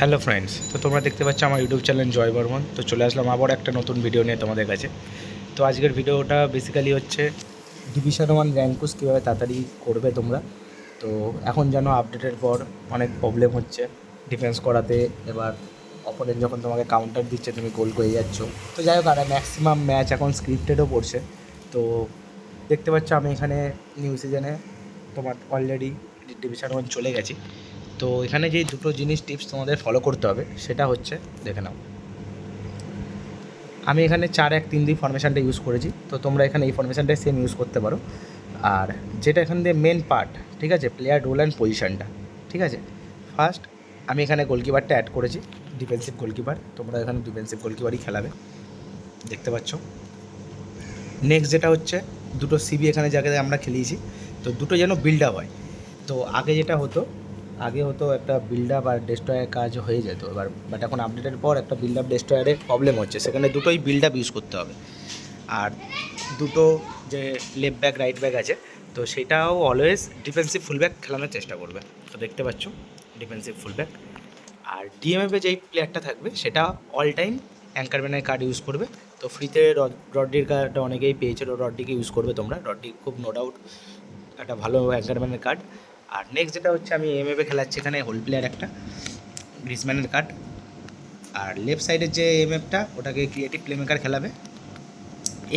Hello friends তো তোমরা দেখতে পাচ্ছ আমার ইউটিউব চ্যানেল জয় বর্মন। তো চলে আসলাম আবার একটা নতুন ভিডিও নিয়ে তোমাদের কাছে। তো আজকের ভিডিওটা বেসিক্যালি হচ্ছে ডিভিশন ওয়ান র্যাঙ্কুস কীভাবে তাড়াতাড়ি করবে তোমরা। তো এখন যেন আপডেটের পর অনেক প্রবলেম হচ্ছে ডিফেন্স করাতে। এবার অপোনেন্ট যখন তোমাকে কাউন্টার দিচ্ছে, তুমি গোল করে যাচ্ছ। তো যাই হোক, আর ম্যাক্সিমাম ম্যাচ এখন স্ক্রিপ্টেডও পড়ছে। তো দেখতে পাচ্ছ আমি এখানে নিউ সিজনে তোমার অলরেডি ডিভিশন ওয়ান চলে গেছি। তো এখানে যে দুটো জিনিস টিপস তোমাদের ফলো করতে হবে, সেটা হচ্ছে, দেখে নাও। আমি এখানে চার এক তিন দুই ফরমেশানটা ইউজ করেছি, তো তোমরা এখানে এই ফরমেশানটাই সেম ইউজ করতে পারো। আর যেটা এখান দিয়ে মেন পার্ট ঠিক আছে? প্লেয়ার রোল অ্যান্ড পজিশনটা ঠিক আছে? ফার্স্ট আমি এখানে গোলকিপারটা অ্যাড করেছি ডিফেন্সিভ গোলকিপার তোমরা এখানে ডিফেন্সিভ গোলকিপারই খেলাবে, দেখতে পাচ্ছ? নেক্সট যেটা হচ্ছে, দুটো সিবি এখানে যাকে আমরা খেলিয়েছি, তো দুটো যেন বিল্ড আপ হয়। তো আগে যেটা হতো আগে হতো একটা বিল্ড আপ আর ডেস্ট্রয়ের কাজ হয়ে যেত। এবার বাট এখন আপডেটের পর একটা বিল্ড আপ ডেস্ট্রয়ারের প্রবলেম হচ্ছে। সেখানে দুটোই বিল্ড আপ ইউজ করতে হবে। আর দুটো যে লেফট ব্যাক রাইট ব্যাক আছে, তো সেটাও অলওয়েজ ডিফেন্সিভ ফুলব্যাক খেলানোর চেষ্টা করবে। তো দেখতে পাচ্ছ ডিফেন্সিভ ফুলব্যাক আর ডিএমএফে যেই প্লেয়ারটা থাকবে, সেটা অল টাইম অ্যাঙ্কারম্যানের কার্ড ইউজ করবে। তো ফ্রিতে রডডির কার্ডটা অনেকেই পেয়েছিল রডডিকে ইউজ করবে তোমরা। রডডি খুব নো ডাউট একটা ভালো অ্যাঙ্কারম্যানের কার্ড আর নেক্সট যেটা হচ্ছে আমি এম এমএফে খেলাচ্ছি এখানে হোল প্লেয়ার একটা গ্রিসম্যানের কার্ড আর লেফট সাইডের যে এমএফটা ওটাকে ক্রিয়েটিভ প্লেমেকার খেলাবে।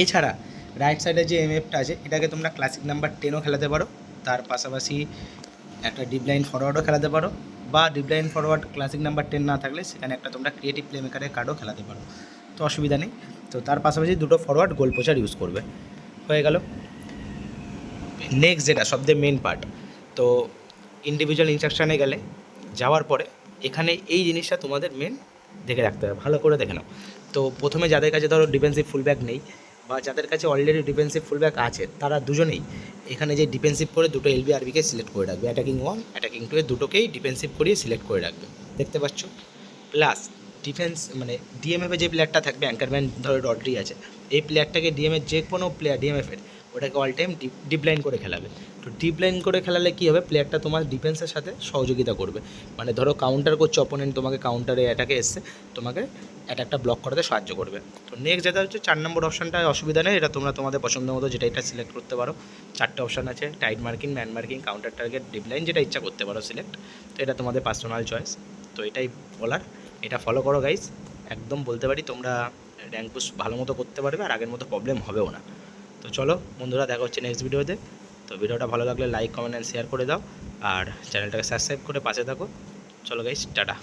এছাড়া রাইট সাইডের যে এমএফটা আছে, এটাকে তোমরা ক্লাসিক নাম্বার টেনও খেলাতে পারো। তার পাশাপাশি একটা ডিপ লাইন ফরওয়ার্ডও খেলাতে পারো। বা deep line forward classic number ten না থাকলে সেখানে একটা তোমরা ক্রিয়েটিভ প্লেমেকারের কার্ডও খেলাতে পারো। তো অসুবিধা নেই। তো তার পাশাপাশি দুটো ফরওয়ার্ড গোল পোচার ইউজ করবে। হয়ে গেল। নেক্সট যেটা সবথেকে মেন পার্ট তো ইন্ডিভিজুয়াল ইনস্ট্রাকশানে গেলে যাওয়ার পরে এখানে এই জিনিসটা তোমাদের মেন দেখে রাখতে হবে। ভালো করে দেখে নাও। তো প্রথমে যাদের কাছে ধরো ডিফেন্সিভ ফুলব্যাক নেই বা যাদের কাছে অলরেডি ডিফেন্সিভ ফুলব্যাক আছে, তারা দুজনেই এখানে যে ডিফেন্সিভ করে দুটো এলবি আরবিকে সিলেক্ট করে রাখবে। অ্যাটাকিং ওয়ান অ্যাটাকিং টু এ দুটোকেই ডিফেন্সিভ করিয়ে সিলেক্ট করে রাখবে। দেখতে পাচ্ছ? প্লাস ডিফেন্স মানে ডিএমএফে যে প্লেয়ারটা থাকবে অ্যাঙ্কারম্যান ধরো রডরি আছে, এই প্লেয়ারটাকে ডিএমএর যে কোনো প্লেয়ার ডিএমএফের ওটাকে অল টাইম ডিপ লাইন করে খেলাবে। তো ডিপ লাইন করে খেলালে কী হবে? প্লেয়ারটা তোমার ডিফেন্সের সাথে সহযোগিতা করবে। মানে ধরো কাউন্টার করছে অপোনেন্ট তোমাকে কাউন্টারে অ্যাটাকে এসছে, তোমাকে অ্যাটাকটা ব্লক করাতে সাহায্য করবে। তো নেক্সট যেটা হচ্ছে, চার নম্বর অপশানটা অসুবিধা নেই, এটা তোমরা তোমাদের পছন্দ মতো যেটা এটা সিলেক্ট করতে পারো। চারটে অপশান আছে tight marking man marking counter target deep line যেটা ইচ্ছা করতে পারো সিলেক্ট তো এটা তোমাদের পার্সোনাল চয়েস তো এটাই বলার। এটা ফলো করো গাইজ একদম বলতে পারি, তোমরা র্যাঙ্ক পুশ ভালো মতো করতে পারবে, আর আগের মতো প্রবলেম হবেও না। তো চলো বন্ধুরা, দেখা হচ্ছে নেক্সট ভিডিওতে তো ভিডিওটা ভালো লাগলে লাইক কমেন্ট অ্যান্ড শেয়ার করে দাও। আর চ্যানেলটাকে সাবস্ক্রাইব করে পাশে থাকো। চলো গাইস টাটা।